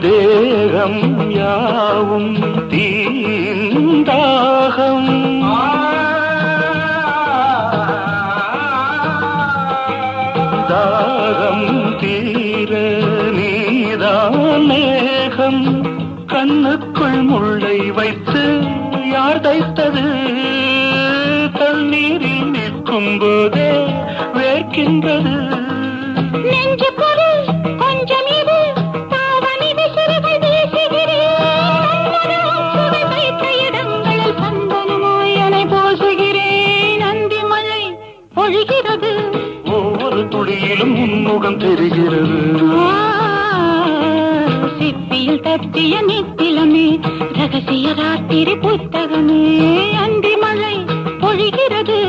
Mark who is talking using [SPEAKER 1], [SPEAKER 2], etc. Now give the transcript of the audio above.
[SPEAKER 1] தேகம் யாவும் தீந்தாகம் தாகம் தீர நீதானேகம். கண்ணுக்குள் முள்ளை வைத்து யார் தைத்தது? தண்ணீரில் நிற்கும் போதே வேர்க்கின்றது.
[SPEAKER 2] நெஞ்சு பொருள் கொஞ்சம் பொழிகிறது
[SPEAKER 1] ஒவ்வொரு துளியிலும் உன்முகம் தெரிகிறது.
[SPEAKER 2] சிப்பியில் தட்டிய நித்திலமே ரகசிய ராத்திரி புத்தகமே அன்றி மழை பொழிகிறது.